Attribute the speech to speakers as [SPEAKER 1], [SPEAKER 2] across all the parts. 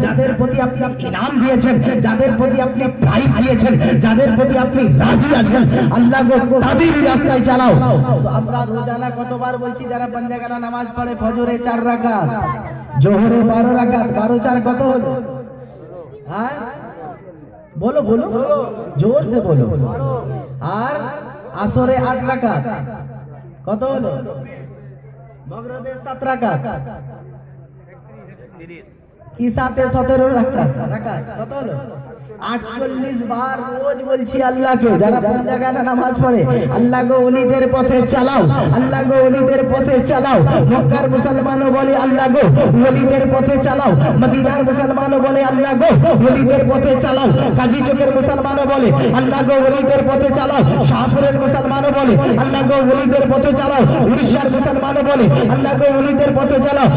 [SPEAKER 1] যাদের প্রতি আপনি আপনি দিয়েছেন, যাদের প্রতি আপনি জোহরে বারো রাকাত, বারো চার কত হলো? হ্যাঁ? বলো বলো। জোর সে বলো। আর আসরে আট রাকাত, কত হলো? সাত ইসাতে সতেরো রাখা রাকাত কত হলো? আটচল্লিশ পথে চালাও বলে, আল্লাহ গো পথে চালাও। বলে, আল্লাহ পথে চালাও। বলে পথে চালাও।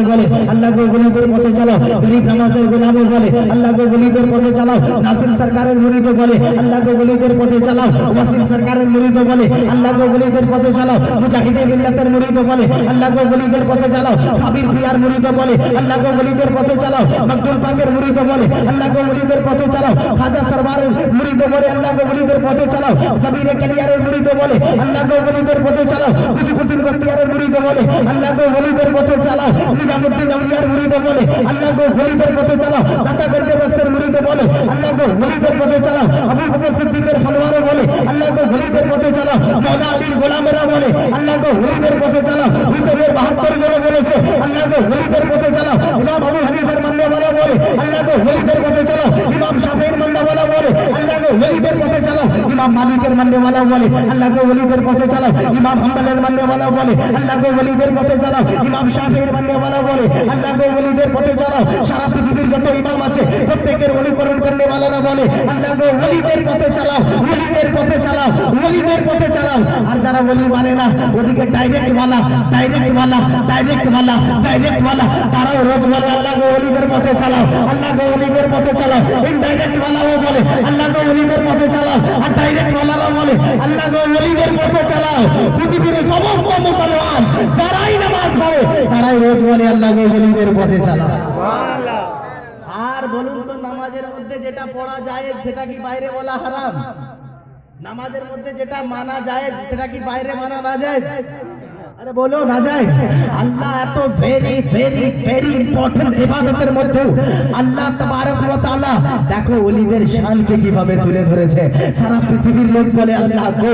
[SPEAKER 1] বলে, আল্লাহ গরিব নামাজের বলে, আল্লাহ অলিদের পথে চালাও নাসিম সরকারের মুরিদ বলে আল্লাহ গো অলিদের পথে চালাও ওয়াসিম সরকারের মুরিদ বলে আল্লাহ গো অলিদের পথে চালাও মুজাহিদে মিল্লাতের মুরিদ বলে আল্লাহ গো অলিদের পথে চালাও সাবির প্রিয়ার মুরিদ বলে আল্লাহ গো অলিদের পথে চালাও মকদুল পাকের মুরিদ বলে আল্লাহ গো অলিদের পথে চালাও খাজা সরবারের মুরিদ বলে আল্লাহ গো অলিদের পথে চালাও সাবিরে কালিয়ারের মুরিদ বলে আল্লাহ গো অলিদের পথে চালাও কুতুবুদ্দিন বখতিয়ারের মুরিদ বলে আল্লাহ গো অলিদের পথে চালাও নিজামুদ্দিন আউলিয়ার মুরিদ বলে আল্লাহ গো অলিদের পথে চালাও দাতাগঞ্জে বক্সের মুরিদ বলে আল্লাহ অলিদের পথে চালাও আবু বকর সিদ্দিকের ফলোয়ার বলে আল্লাহ গো অলিদের পথে চালাও মাওলা আলীর গোলামেরা বলে আল্লাহ গো অলিদের পথে চালাও হুসাইনের 72 জন বলেছে আল্লাহ গো অলিদের পথে চালাও ইমাম আবু হানিফার মান্নাওয়ালা বলে আল্লাহ গো অলিদের পথে চালাও ইমাম শাফিঈর মান্নাওয়ালা বলে আল্লাহ গো অলিদের পথে চালাও ইমাম মালিকের মান্নাওয়ালা বলে আল্লাহ গো অলিদের পথে চালাও। ইমাম হাম্বলের মান্নাওয়ালা বলে আল্লাহ গো অলিদের পথে চালাও। ইমাম শাফিঈর মান্নাওয়ালা বলে আল্লাহ গো অলিদের পথে চালাও। সারা পৃথিবীর যত ইমাম আছে, প্রত্যেকের অনুকরণ করনে ওয়ালারা বলে আল্লাহ গো ওলিদের পথে চালাও, ওলিদের পথে চালাও, ওলিদের পথে চালাও। আর যারা ওলি মানে না, ওদিকে ডাইরেক্ট ওয়ালা ডাইরেক্ট ওয়ালা ডাইরেক্ট ওয়ালা ডাইরেক্ট ওয়ালা তারাও রোজ বলে আল্লাহ গো ওলিদের পথে চালাও আল্লাহ গো ওলিদের পথে চালাও ইনডাইরেক্ট ওয়ালাও বলে, আল্লাহ গো ওলিদের পথে চালাও, আর ডাইরেক্ট ওয়ালারাও বলে, আল্লাহ গো ওলিদের পথে চালাও। পৃথিবীর সমস্ত মুসলমান যারাই নামাজ পড়ে, তারাই রোজ বলে, আল্লাহ গো ওলিদের পথে চালাও। আর বলুন তো, নামাজের মধ্যে যেটা পড়া যায়, সেটা কি বাইরে বলা হারাম? নামাজের মধ্যে যেটা মানা যায়, সেটা কি বাইরে মানা না যায়? বলো না যায় আল্লাহ এত ভেরি ভেরি ভেরি ইম্পর্টেন্ট ইবাদতের মধ্যে আল্লাহ তাবারক তাআলা দেখো ওলিদের শানকে কীভাবে তুলে ধরেছে। সারা পৃথিবীর লোক বলে, আল্লাহ গো,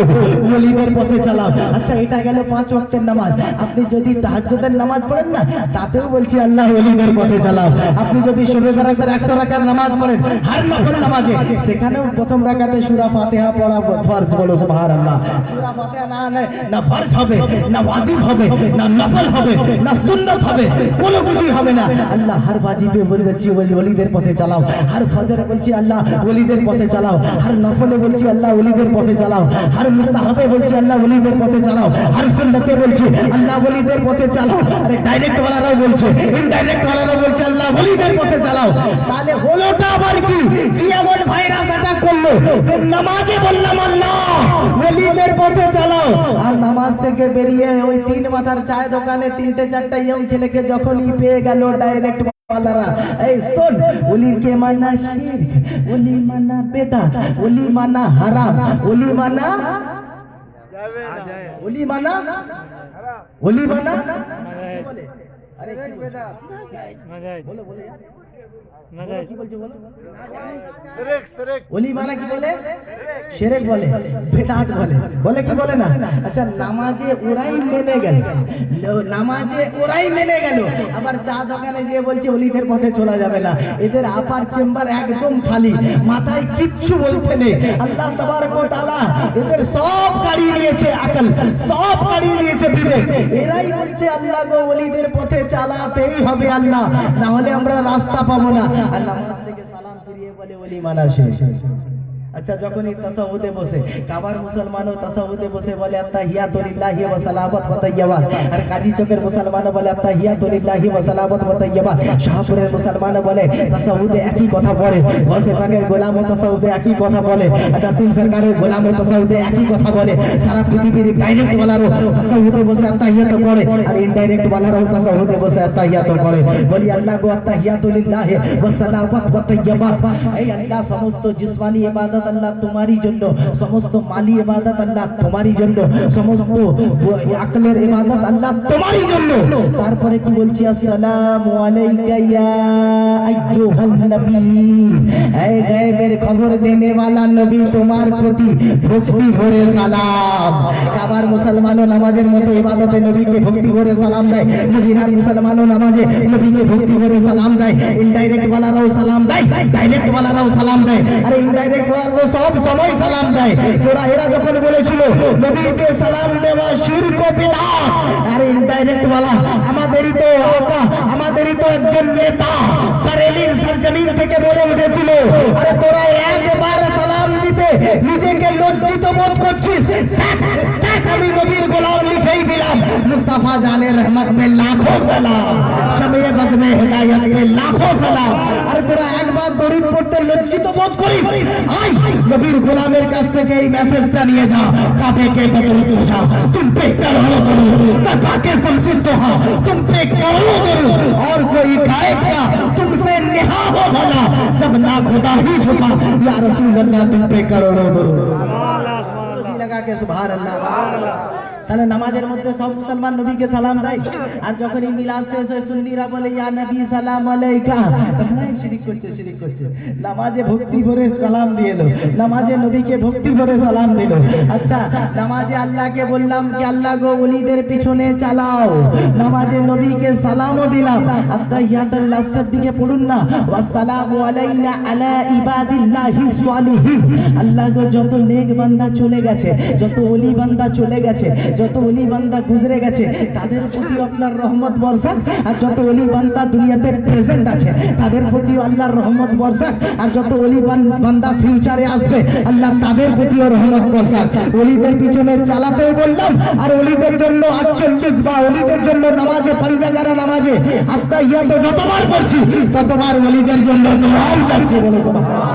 [SPEAKER 1] ওলিদের পথে চালাও। আচ্ছা এটা গেল পাঁচ ওয়াক্তের নামাজ। আপনি যদি তাহাজ্জুদের নামাজ পড়েন না, তাতেও বলছি, আল্লাহ ওলিদের পথে চালাও। আপনি যদি শবে বারাতের 100 রাকাত নামাজ পড়েন, হার নফল নামাজে, সেখানেও প্রথম রাকাতে সূরা ফাতিহা পড়া ফরজ বলো, সুবহানাল্লাহ। সূরা ফাতিহা না না ফরজ হবে, না ওয়াজিব হবে, না নফল হবে, না সুন্নাত হবে, কোনো কিছুই হবে না। আল্লাহ হর ওয়াজিবে বলে যাচ্ছি, ওলি ওলিদের পথে চালাও। হর ফজরে বলছি, আল্লাহ ওলিদের পথে চালাও। হর নফলে বলছি, আল্লাহ ওলিদের পথে চালাও। হর মুস্তাহাবে বলছি, আল্লাহ ওলিদের পথে চালাও। হর সুন্নতে বলছি, আল্লাহ ওলিদের পথে চালাও। আরে ডাইরেক্ট ওয়ালারাও বলছে ইনডাইরেক্ট ওয়ালারাও বলছে, আল্লাহ ওলিদের পথে চালাও। তাহলে হলোটা আবার কি? কি এমন ভাইরাস অ্যাটাক করল? নামাজে বললাম আল্লাহ ওলিদের পথে চালাও। আর নামাজ থেকে বেরিয়ে ওই তিন মাথার চায় দোকানে তিনটে চারটা ইয়ং ছেলেকে যখনই পেয়ে গেল ডাইরেক্ট ওয়ালারা এই শোন ওলিকে মানা শিরক ওলি মানা বেদাত ওলি মানা হারাম ওলি মানা ওলি মানা ওলি মানা আরে কি বলে? বলো। বলো বলো, কি বলছো বলো? ওলি মানা কি বলে? সেরেক বলে বেদাত বলে। বলে কি বলে না? আচ্ছা নামাজে ওরাই মেনে গেল। নামাজে ওরাই মেনে গেল। আবার চা দোকানে গিয়ে বলছে অলিদের পথে চলা যাবে না। এদের আপার চেম্বার একদম খালি। মাথায় কিচ্ছু বলতে নেই। আল্লাহ তাবারক ওয়া তাআলা এদের সব কাড়িয়ে নিয়েছে আকল। সব কাড়িয়ে নিয়েছে বিবেক। এরাই বলছে আল্লাহ গো অলিদের পথে চালাতেই হবে আল্লাহ। না হলে আমরা রাস্তা পাবো নামাজ থেকে সালাম ফিরিয়ে বলে অলি মানা শেষ। আচ্ছা যখনই তাসাউদে বসে, কাবার মুসলমানও তাসাউদে বসে বলে আত্তাহিয়াতু লিল্লাহি ওয়া সালামাত ওয়া তাইয়্যিবাত আর কাজী চকের মুসলমানও বলে আত্তাহিয়াতু লিল্লাহি ওয়া সালামাত ওয়া তাইয়্যিবাত শাহপুরের মুসলমানও বলে, তাসাউদে একই কথা পড়ে গসে পাকের গোলামও তাসাউদে একই কথা বলে। আর নাসিম সরকারের গোলামও তাসাউদে একই কথা বলে। সারা পৃথিবীর ডাইরেক্ট ওয়ালারও তাসাউদে বসে আত্তাহিয়াত পড়ে আর ইনডাইরেক্ট ওয়ালারও তাসাউদে বসে আত্তাহিয়াত পড়ে বলি, আল্লাহ গো আত্তাহিয়াতু লিল্লাহি ওয়া সালামাত ওয়া তাইয়্যিবাত এই আল্লাহ, সমস্ত জিসমানি ইবাদত আল্লাহ তোমারই জন্য। সমস্ত আল্লাহ তোমারই জন্য। সমস্ত আল্লাহ তোমারই জন্য। তারপরে কি বলছি? আসসালামু আলাইকা আইয়ুহান নবী। গায়েবের খবর দেনে নবী তোমার প্রতি ভক্তি ভরে সালাম। মুসলমানও নামাজের মতো ইবাদতে নবীকে ভক্তি ভরে সালাম দেয়। নামাজে নবীকে ভক্তি ভরে সালাম দেয়। ইনডাইরেক্ট ওয়ালারাও সালাম দেয় ডাইরেক্ট ওয়ালারাও সালাম দেয়। আর ইনডাইরেক্ট ওয়ালারাও সব সময় সালাম দেয়। তোরা এরা যখন বলেছিল, নবীকে সালাম দেওয়া শিরক ও বিদআত আর ইনডাইরেক্ট ওয়ালা আমাদেরই তো আমাদেরই তো একজন নেতা। নিজেকে বলে উঠেছিল, আরে তোরা একবার সালাম দিতে নিজেকে লজ্জিত বোধ করছিস? আমি নবীর গোলাম লিখেই দিলাম। মুস্তাফা জানে রহমত পে লাখো সালাম সময়ে বদমে হেদায়ত পে লাখো সালাম। আরে তোরা একবার দরুদ পড়তে লজ্জিত বোধ করিস? আই নবীর গোলামের কাছ থেকে এই মেসেজটা নিয়ে যা, কাপে কে বদরুদ যা। তুম পে করো দরুদ তা পাকে সমসিদ্ধ হও। তুম পে করো দরুদ اللہ جب نہ خدا ہی چھپا یا رسول اللہ تم پہ کرو درود۔ جی لگا کے سبحان اللہ۔ তাহলে নামাজের মধ্যে সব মুসলমান নবীকে সালাম দেয়। আর যখনই মিলাদ শেষ হয়, সুন্নিরা বলে, ইয়া নবী, সালাম আলাইকা। তখন এই শিরিক করছে শিরিক করছে। নামাজে ভক্তি ভরে সালাম দিয়ে এলো। নামাজে নবীকে ভক্তি ভরে সালাম দিল। আচ্ছা নামাজে আল্লাহকে বললাম কি, আল্লাহ গো, ওলিদের পিছনে চালাও। নামাজে নবীকে সালামও দিলাম। আত্তাহিয়াতুল লাস্টের দিকে পড়ুন না। ওয়াসসালামু আলাইনা আলা ইবাদিল্লাহি সালিহিন। আল্লাহ গো, যত নেক বান্দা চলে গেছে, যত ওলি বান্দা চলে গেছে যত ওলি বান্দা গুজরে গেছে, তাদের প্রতি আপনার রহমত বর্ষাক আর যত ওলি বান্দা দুনিয়াতে প্রেজেন্ট আছে, তাদের প্রতি আল্লাহর রহমত বর্ষাক আর যত বান- বান্দা ফিউচারে আসবে, আল্লাহ তাদের প্রতিও রহমত বর্ষাক ওলিদের পিছনে চালাতেও বললাম, আর অলিদের জন্য আটচল্লিশ বা ওলিদের জন্য নামাজে, পাঞ্জাগারা নামাজে আত্মা ইয়া তো যতবার পড়ছি, ততবার ওলিদের জন্য দোয়াও চাচ্ছি বলে।